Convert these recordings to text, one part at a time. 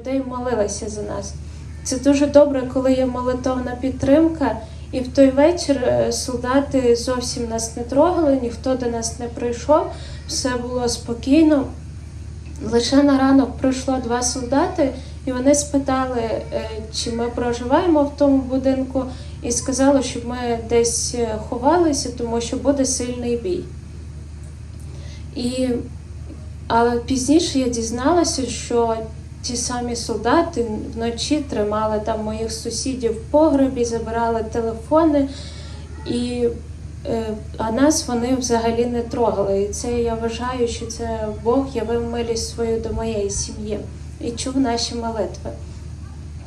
людей молилися за нас. Це дуже добре, коли є молитовна підтримка. І в той вечір е, солдати зовсім нас не трогали, ніхто до нас не прийшов, все було спокійно. Лише на ранок прийшло два солдати, і вони спитали, е, чи ми проживаємо в тому будинку, і сказали, щоб ми десь е, ховалися, тому що буде сильний бій. І, але пізніше я дізналася, що ті самі солдати вночі тримали там моїх сусідів в погребі, забирали телефони, і, е, а нас вони взагалі не трогали. І це я вважаю, що це Бог явив милість свою до моєї сім'ї і чув наші молитви.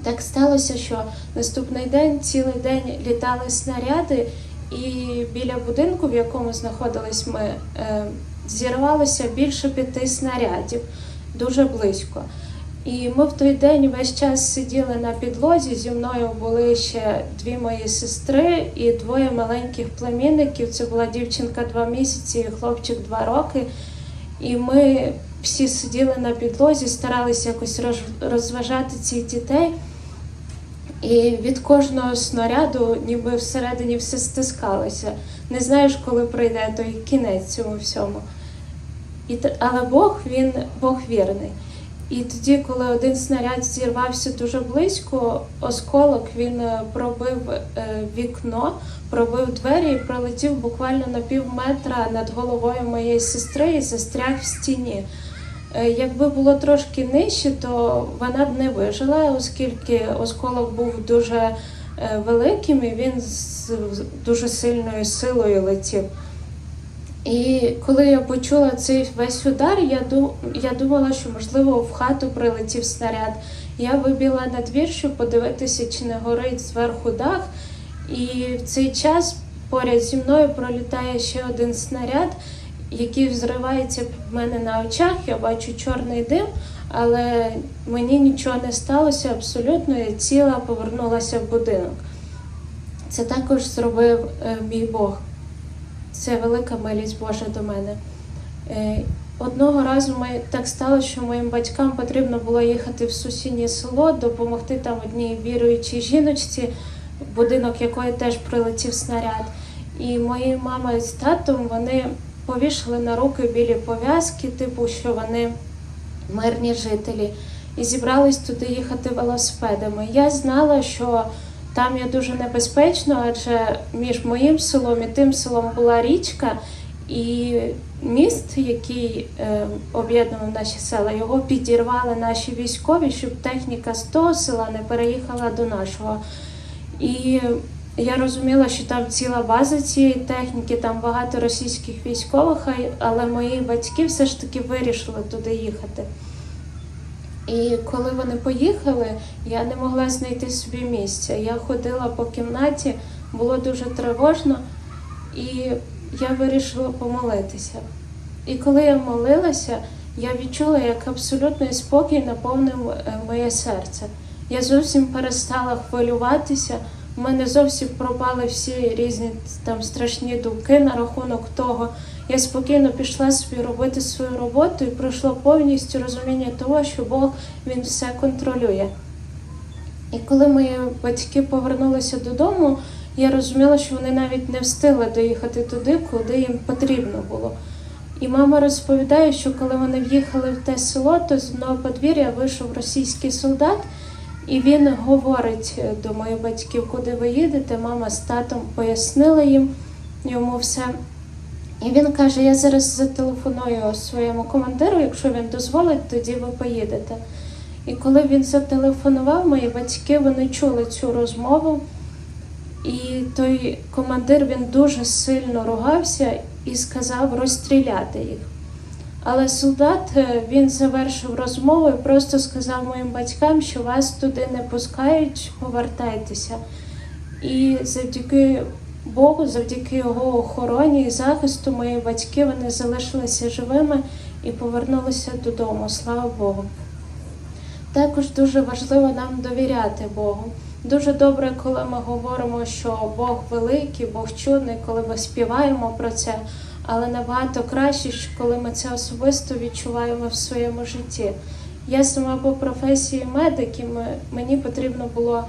Так сталося, що наступний день, цілий день літали снаряди, і біля будинку, в якому знаходились ми, е, зірвалося більше п'яти снарядів дуже близько. І ми в той день весь час сиділи на підлозі. Зі мною були ще дві мої сестри і двоє маленьких племінників. Це була дівчинка два місяці, і хлопчик два роки. І ми всі сиділи на підлозі, старалися якось роз- розважати цих дітей. І від кожного снаряду ніби всередині все стискалося. Не знаєш, коли прийде той кінець цьому всьому. І, але Бог, він Бог вірний. І тоді, коли один снаряд зірвався дуже близько, осколок він е, пробив е, вікно, пробив двері і пролетів буквально на пів метра над головою моєї сестри і застряг в стіні. Е, Якби було трошки нижче, то вона б не вижила, оскільки осколок був дуже великим і він з дуже сильною силою летів. І коли я почула цей весь удар, я, ду- я думала, що можливо в хату прилетів снаряд. Я вибігла на двір, щоб подивитися, чи не горить зверху дах. І в цей час поряд зі мною пролітає ще один снаряд, який взривається в мене на очах. Я бачу чорний дим, але мені нічого не сталося абсолютно. Я ціла повернулася в будинок. Це також зробив е, мій Бог. Це велика милість Божа до мене. Е, Одного разу ми так сталося, що моїм батькам потрібно було їхати в сусіднє село, допомогти там одній віруючій жіночці, будинок якої теж прилетів снаряд. І мої мама з татом вони повішали на руки білі пов'язки, типу, що вони мирні жителі, і зібрались туди їхати велосипедами. Я знала, що там є дуже небезпечно, адже між моїм селом і тим селом була річка, і міст, який е, об'єднував наші села, його підірвали наші військові, щоб техніка з того села не переїхала до нашого. І я розуміла, що там ціла база цієї техніки, там багато російських військових, але мої батьки все ж таки вирішили туди їхати. І коли вони поїхали, я не могла знайти собі місця. Я ходила по кімнаті, було дуже тривожно, і я вирішила помолитися. І коли я молилася, я відчула, як абсолютний спокій наповнив е, моє серце. Я зовсім перестала хвилюватися. У мене зовсім пропали всі різні там страшні думки на рахунок того. Я спокійно пішла собі робити свою роботу і пройшло повністю розуміння того, що Бог він все контролює. І коли мої батьки повернулися додому, я розуміла, що вони навіть не встигли доїхати туди, куди їм потрібно було. І мама розповідає, що коли вони в'їхали в те село, то з одного подвір'я вийшов російський солдат, і він говорить е, до моїх батьків, куди ви їдете. Мама з татом пояснила їм йому все. І він каже: Я зараз зателефоную своєму командиру, якщо він дозволить, тоді ви поїдете. І коли він зателефонував, мої батьки вони чули цю розмову, і той командир він дуже сильно ругався і сказав розстріляти їх. Але солдат е, він завершив розмову і просто сказав моїм батькам, що вас туди не пускають, повертайтеся. І завдяки Богу, завдяки його охороні і захисту, мої батьки вони залишилися живими і повернулися додому. Слава Богу. Також дуже важливо нам довіряти Богу. Дуже добре, коли ми говоримо, що Бог великий, Бог чудний, коли ми співаємо про це, але набагато краще, коли ми це особисто відчуваємо в своєму житті. Я сама по професії медик, і мені потрібно було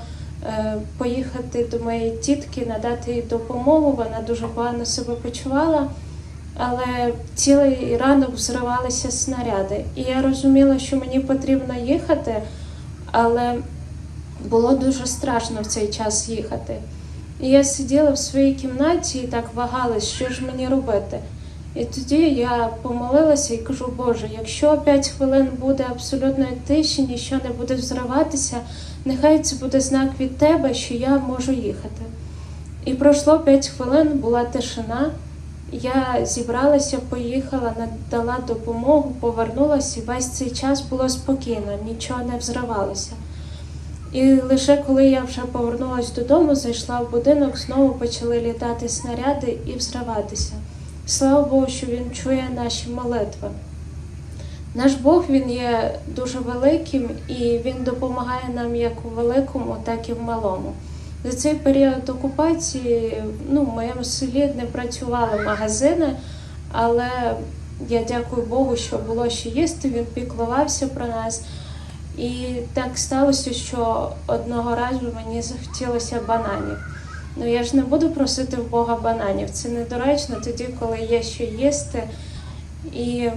е, поїхати до моєї тітки, надати їй допомогу. Вона дуже погано себе почувала. Але цілий ранок взривалися снаряди. І я розуміла, що мені потрібно їхати, але було дуже страшно в цей час їхати. І я сиділа в своїй кімнаті і так вагалась, що ж мені робити. І тоді я помолилася і кажу, Боже, якщо 5 хвилин буде абсолютної тиші, нічого не буде взриватися, нехай це буде знак від тебе, що я можу їхати. І пройшло 5 хвилин, була тишина. Я зібралася, поїхала, надала допомогу, повернулася, і весь цей час було спокійно, нічого не взривалося. І лише коли я вже повернулася додому, зайшла в будинок, знову почали літати снаряди і взриватися. Слава Богу, що він чує наші молитви. Наш Бог він є дуже великим і він допомагає нам як у великому, так і в малому. За цей період окупації ну, в моєму селі не працювали магазини, але я дякую Богу, що було що їсти, він піклувався про нас. І так сталося, що одного разу мені захотілося бананів. Ну я ж не буду просити в Бога бананів. Це недоречно тоді, коли є що їсти. І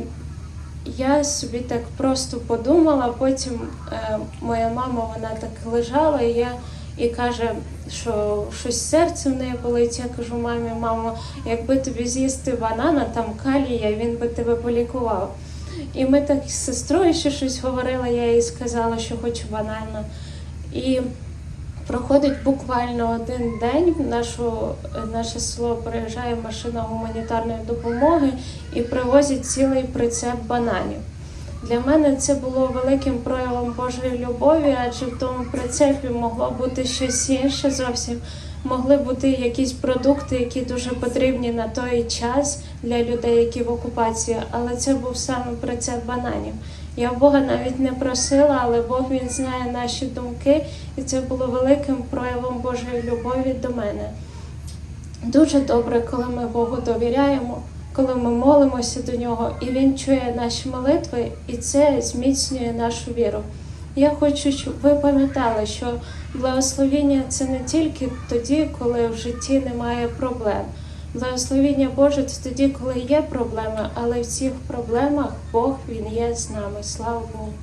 я собі так просто подумала, потім е, моя мама вона так лежала, і я і каже, що щось серце в неї болить. Я кажу, мамі, мамо, якби тобі з'їсти банана, там калія, він би тебе полікував. І ми так з сестрою ще щось говорили, я їй сказала, що хочу банана. І проходить буквально один день. В нашу, наше село приїжджає машина гуманітарної допомоги і привозять цілий прицеп бананів. Для мене це було великим проявом Божої любові, адже в тому прицепі могло бути щось інше зовсім. Могли бути якісь продукти, які дуже потрібні на той час для людей, які в окупації, але це був саме прицеп бананів. Я Бога навіть не просила, але Бог він знає наші думки, і це було великим проявом Божої любові до мене. Дуже добре, коли ми Богу довіряємо, коли ми молимося до нього, і Він чує наші молитви, і це зміцнює нашу віру. Я хочу, щоб ви пам'ятали, що благословіння це не тільки тоді, коли в житті немає проблем. Благословіння Боже це тоді, коли є проблеми, але в цих проблемах Бог Він є з нами. Слава Богу.